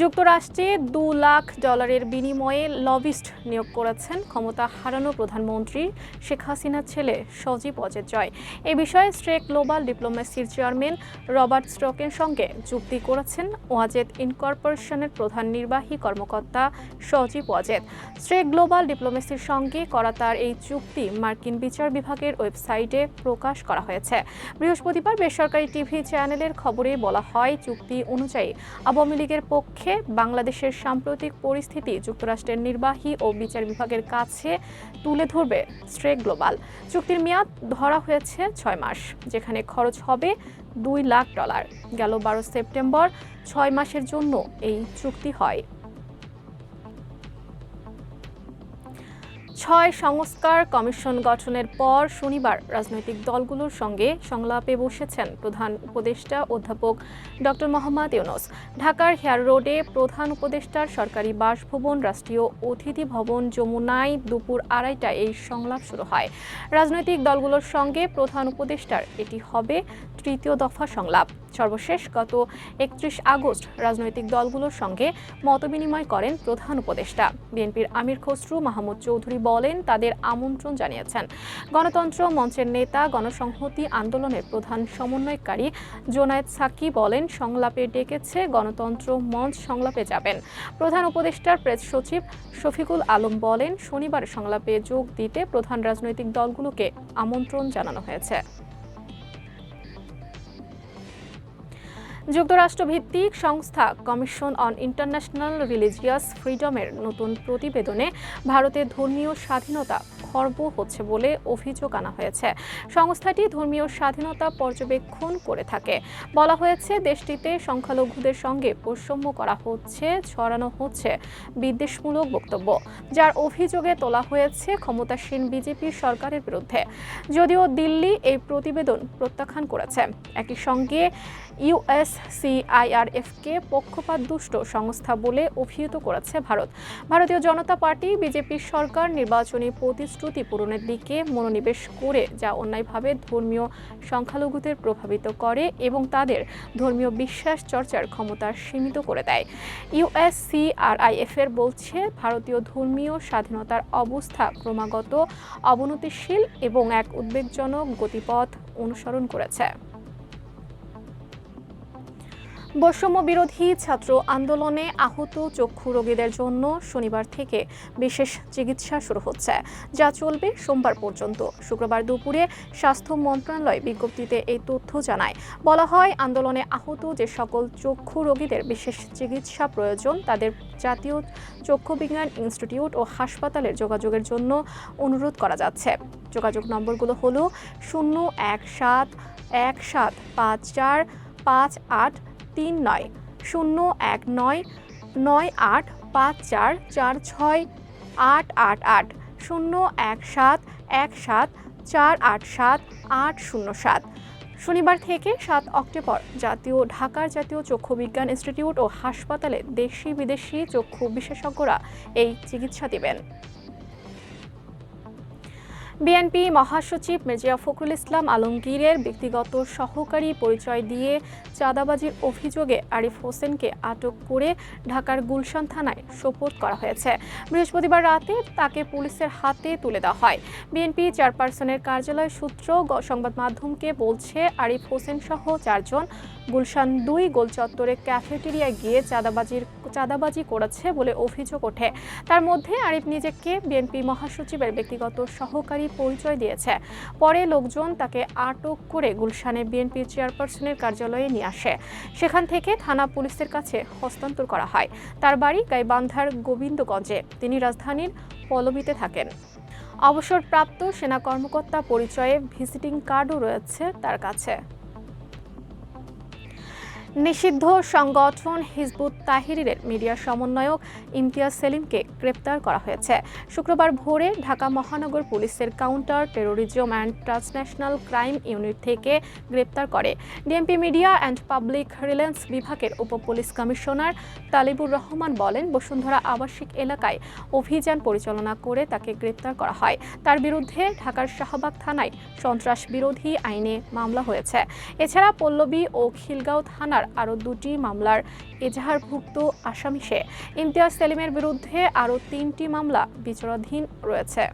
যুক্তরাষ্ট্রে দু লাখ ডলারের বিনিময়ে লবিস্ট নিয়োগ করেছেন ক্ষমতা হারানো প্রধানমন্ত্রী শেখ হাসিনার ছেলে সজীব অজের জয় এ বিষয়ে স্ট্রেক গ্লোবাল ডিপ্লোমেসির চেয়ারম্যান রবার্ট স্ট্রকের সঙ্গে চুক্তি করেছেন ওয়াজেদ ইনকর্পোরেশনের প্রধান নির্বাহী কর্মকর্তা সজীব ওয়াজেদ। স্ট্রেক গ্লোবাল ডিপ্লোমেসির সঙ্গে করা তার এই চুক্তি মার্কিন বিচার বিভাগের ওয়েবসাইটে প্রকাশ করা হয়েছে। বৃহস্পতিবার বেসরকারি টিভি চ্যানেলের খবরে বলা হয়, চুক্তি অনুযায়ী আওয়ামী লীগের পক্ষে বাংলাদেশের সাম্প্রতিক পরিস্থিতি যুক্তরাষ্ট্রের নির্বাহী ও বিচার বিভাগের কাছে তুলে ধরবে স্ট্রেক গ্লোবাল। চুক্তির মেয়াদ ধরা হয়েছে ছয় মাস, যেখানে খরচ হবে দুই লাখ ডলার। গেল বারো সেপ্টেম্বর, ছয় মাসের জন্য এই চুক্তি হয়। ছয় সংস্কার কমিশন গঠনের পর শনিবার রাজনৈতিক দলগুলোর সঙ্গে সংলাপে বসেছেন প্রধান উপদেষ্টা অধ্যাপক ডক্টর মোহাম্মদ ইউনুস। ঢাকার হেয়ার রোডে প্রধান উপদেষ্টার সরকারি বাসভবন, রাষ্ট্রীয় অতিথি ভবন যমুনায় দুপুর আড়াইটায় এই সংলাপ শুরু হয়। রাজনৈতিক দলগুলোর সঙ্গে প্রধান উপদেষ্টার এটি হবে তৃতীয় দফা সংলাপ। সর্বশেষ গত একত্রিশ আগস্ট রাজনৈতিক দলগুলোর সঙ্গে মতবিনিময় করেন প্রধান উপদেষ্টা। বিএনপির আমির খসরু, মাহমুদ চৌধুরী বলেন, তাদের আমন্ত্রণ জানিয়েছেন। গণতন্ত্র মঞ্চের নেতা, গণসংহতি আন্দোলনের প্রধান সমন্বয়কারী জোনায়েদ সাকি বলেন, সংলাপে ডেকেছে গণতন্ত্র মঞ্চ সংলাপে যাবেন। প্রধান উপদেষ্টার প্রেস সচিব শফিকুল আলম বলেন, শনিবার সংলাপে যোগ দিতে প্রধান রাজনৈতিক দলগুলোকে আমন্ত্রণ জানানো হয়েছে। যুক্তরাষ্ট্র ভিত্তিক সংস্থা কমিশন অন ইন্টারন্যাশনাল রিলিজিয়াস ফ্রিডমের নতুন প্রতিবেদনে ভারতের ধর্মীয় স্বাধীনতা খর্ব হচ্ছে বলে অভিযোগ আনা হয়েছে। সংস্থাটি ধর্মীয় স্বাধীনতা পর্যবেক্ষণ করে থাকে। বলা হয়েছে, দেশটিতে সংখ্যালঘুদের সঙ্গে বৈষম্য করা হচ্ছে, ছড়ানো হচ্ছে বিদ্বেষমূলক বক্তব্য, যার অভিযোগে তোলা হয়েছে ক্ষমতাসীন বিজেপি সরকারের বিরুদ্ধে। যদিও দিল্লি এই প্রতিবেদন প্রত্যাখ্যান করেছে। একই সঙ্গে ইউএসসিআইআরএফকে পক্ষপাত দুষ্ট সংস্থা বলে অভিহিত করেছে ভারত। ভারতীয় জনতা পার্টি বিজেপির সরকার নির্বাচনী প্রতিশ্রুতি পূরণের দিকে মনোনিবেশ করে যা অন্যায়ভাবে ধর্মীয় সংখ্যালঘুদের প্রভাবিত করে এবং তাদের ধর্মীয় বিশ্বাস চর্চার ক্ষমতা সীমিত করে দেয়। ইউএসসিআরআইএফ এর বলছে, ভারতীয় ধর্মীয় স্বাধীনতার অবস্থা ক্রমাগত অবনতিশীল এবং এক উদ্বেগজনক গতিপথ অনুসরণ করেছে। বৈষম্য বিরোধী ছাত্র আন্দোলনে আহত চক্ষু রোগীদের জন্য শনিবার থেকে বিশেষ চিকিৎসা শুরু হচ্ছে। যা চলবে সোমবার পর্যন্ত। শুক্রবার দুপুরে স্বাস্থ্য মন্ত্রণালয় বিজ্ঞপ্তিতে এই তথ্য জানায়। বলা হয়, আন্দোলনে আহত যে সকল চক্ষু রোগীদের বিশেষ চিকিৎসা প্রয়োজন, তাদের জাতীয় চক্ষু বিজ্ঞান ইনস্টিটিউট ও হাসপাতালের যোগাযোগের জন্য অনুরোধ করা যাচ্ছে। যোগাযোগ নম্বরগুলো হলো শূন্য এক সাত এক সাত পাঁচ চার পাঁচ আট তিন নয়, শূন্য এক নয় নয় আট, পাঁচ চার চার ছয়, আট আট আট, শূন্য এক সাত এক সাত, চার আট সাত, আট শূন্য সাত। শনিবার থেকে সাত অক্টোবর জাতীয় ঢাকার জাতীয় চক্ষু বিজ্ঞান ইনস্টিটিউট ও হাসপাতালে দেশি বিদেশি চক্ষু বিশেষজ্ঞরা এই চিকিৎসা দেবেন। বিএনপি মহাসচিব মির্জা ফখরুল ইসলাম আলমগীরের ব্যক্তিগত সহকারী পরিচয় দিয়ে চাঁদাবাজির অভিযোগে আরিফ হোসেনকে আটক করে ঢাকার গুলশান থানায় সোপর্দ করা হয়েছে। বৃহস্পতিবার রাতে তাকে পুলিশের হাতে তুলে দেওয়া হয়। বিএনপি চেয়ারপারসনের কার্যালয় সূত্র সংবাদ মাধ্যমকে বলছে, আরিফ হোসেন সহ চারজন গুলশান দুই গোল চত্বরে ক্যাফেটেরিয়ায় গিয়ে চাঁদাবাজির, চাঁদাবাজি করেছে বলে অভিযোগ ওঠে। তার মধ্যে আরিফ নিজেকে বিএনপি মহাসচিবের ব্যক্তিগত সহকারী পরিচয় দিয়েছে। পরে লোকজন তাকে আটক করে গুলশানে বিএনপি চেয়ারপারসনের কার্যালয়ে নিয়ে আসে। সেখান থেকে থানা পুলিশের কাছে হস্তান্তর করা হয়। তার বাড়ি গাইবান্ধার গোবিন্দগঞ্জে। তিনি রাজধানীর পলবিতে থাকেন। অবসরপ্রাপ্ত সেনা কর্মকর্তা পরিচয়ে ভিজিটিং কার্ডও রয়েছে তার কাছে। নিষিদ্ধ সংগঠন হিজবুত তাহিরের মিডিয়া সমন্বয়ক ইমতিয়াজ সেলিমকে গ্রেপ্তার করা হয়েছে। শুক্রবার ভোরে ঢাকা মহানগর পুলিশের counter terrorism and transnational crime unit থেকে গ্রেপ্তার করে। DMP media and public relations বিভাগের উপ পুলিশ কমিশনার তালিবুর রহমান বলেন, বসুন্ধরা আবাসিক এলাকায় অভিযান পরিচালনা করে তাকে গ্রেপ্তার করা হয়। তার বিরুদ্ধে ঢাকার শাহবাগ থানায় সন্ত্রাস বিরোধী আইনে মামলা হয়েছে। এছাড়া পল্লবী ও খিলগাঁও থানার আরও দুটি মামলার এজাহারভুক্ত আসামি সে। ইমতিয়াজ সেলিমের বিরুদ্ধে আরও তিনটি মামলা বিচারাধীন রয়েছে।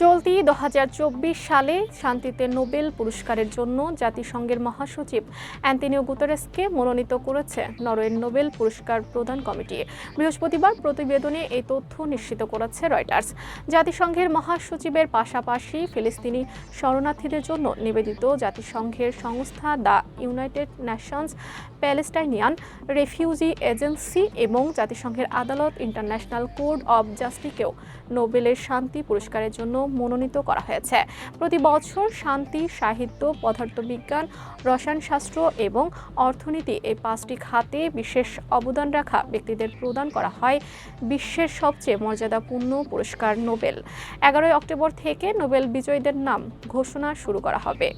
চলতি দু হাজার চব্বিশ সালে শান্তিতে নোবেল পুরস্কারের জন্য জাতিসংঘের মহাসচিব অ্যান্টনিও গুতারেসকে মনোনীত করেছে নরওয়ের নোবেল পুরস্কার প্রদান কমিটি। বৃহস্পতিবার প্রতিবেদনে এই তথ্য নিশ্চিত করেছে রয়টার্স। জাতিসংঘের মহাসচিবের পাশাপাশি ফিলিস্তিনি শরণার্থীদের জন্য নিবেদিত জাতিসংঘের সংস্থা the united nations Palestinian refugee agency এবং জাতিসংঘের আদালত ইন্টারন্যাশনাল কোড অব জাস্টিকেও নোবেলের শান্তি পুরস্কারের জন্য মনোনীত করা হয়েছে। প্রতি বছর শান্তি, সাহিত্য, পদার্থবিজ্ঞান, রসায়নশাস্ত্র এবং অর্থনীতি এই পাঁচটি খাতে বিশেষ অবদান রাখা ব্যক্তিদের প্রদান করা হয় বিশ্বের সবচেয়ে মর্যাদাপূর্ণ পুরস্কার নোবেল। এগারোই অক্টোবর থেকে নোবেল বিজয়ীদের নাম ঘোষণা শুরু করা হবে।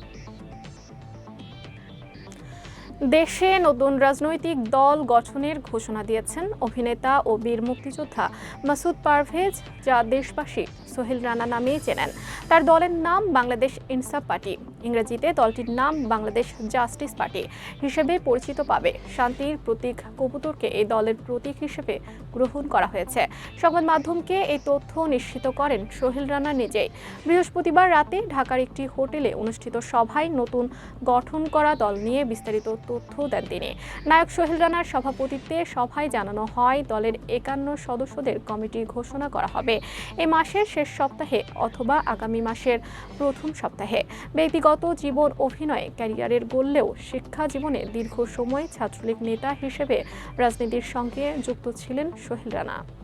দেশে নতুন রাজনৈতিক দল গঠনের ঘোষণা দিয়েছেন অভিনেতা ও বীর মুক্তিযোদ্ধা মাসুদ পারভেজ, যা দেশবাসী সোহেল রানা নামেই চেনেন। তার দলের নাম বাংলাদেশ ইনসাফ পার্টি। ইংরেজিতে দলটির নাম বাংলাদেশ জাস্টিস পার্টি হিসেবে পরিচিত পাবে। শান্তির প্রতীক কবুতরকে এই দলের প্রতীক হিসেবে গ্রহণ করা হয়েছে। সংবাদ মাধ্যমকে এই তথ্য নিশ্চিত করেন সোহেল রানা নিজেই। বৃহস্পতিবার রাতে ঢাকার একটি হোটেলে অনুষ্ঠিত সভায় নতুন গঠন করা দল নিয়ে বিস্তারিত তথ্য দেন তিনি। নায়ক সোহেল রানার সভাপতিত্বে সভায় জানানো হয়, দলের একান্ন সদস্যদের কমিটি ঘোষণা করা হবে। এ মাসের শেষ সপ্তাহে অথবা আগামী মাসের প্রথম সপ্তাহে। ব্যক্তিগত জীবন অভিনয় ক্যারিয়ারের গড়লেও শিক্ষা জীবনে দীর্ঘ সময় ছাত্রলীগ নেতা হিসেবে রাজনীতির সঙ্গে যুক্ত ছিলেন সোহেল রানা।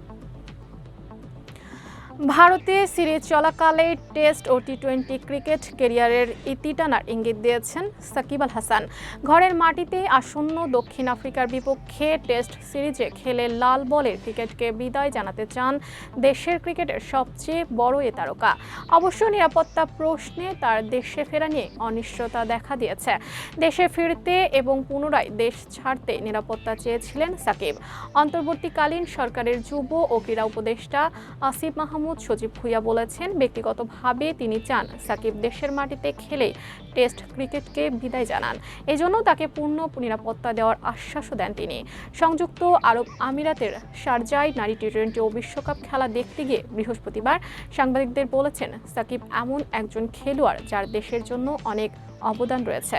ভারতে সিরিজ চলাকালে টেস্ট ও টি টোয়েন্টি ক্রিকেট কেরিয়ারের ইতি টানার ইঙ্গিত দিয়েছেন সাকিব আল হাসান। ঘরের মাটিতে আসন্ন দক্ষিণ আফ্রিকার বিপক্ষে টেস্ট সিরিজে খেলে লাল বলের ক্রিকেটকে বিদায় জানাতে চান দেশের ক্রিকেটের সবচেয়ে বড় এ তারকা। অবশ্য নিরাপত্তা প্রশ্নে তার দেশে ফেরা নিয়ে অনিশ্চয়তা দেখা দিয়েছে। দেশে ফিরতে এবং পুনরায় দেশ ছাড়তে নিরাপত্তা চেয়েছিলেন সাকিব। অন্তর্বর্তীকালীন সরকারের যুব ও ক্রীড়া উপদেষ্টা আসিফ মাহমুদ মাহমুদ সজীব ভুইয়া বলেছেন, ব্যক্তিগতভাবে তিনি চান সাকিব দেশের মাটিতে খেলে টেস্ট ক্রিকেটকে বিদায় জানান। এজন্য তাকে পূর্ণ নিরাপত্তা দেওয়ার আশ্বাসও দেন তিনি। সংযুক্ত আরব আমিরাতের শারজায় নারী টি টোয়েন্টি ও বিশ্বকাপ খেলা দেখতে গিয়ে বৃহস্পতিবার সাংবাদিকদের বলেছেন, সাকিব এমন একজন খেলোয়াড় যার দেশের জন্য অনেক অবদান রয়েছে।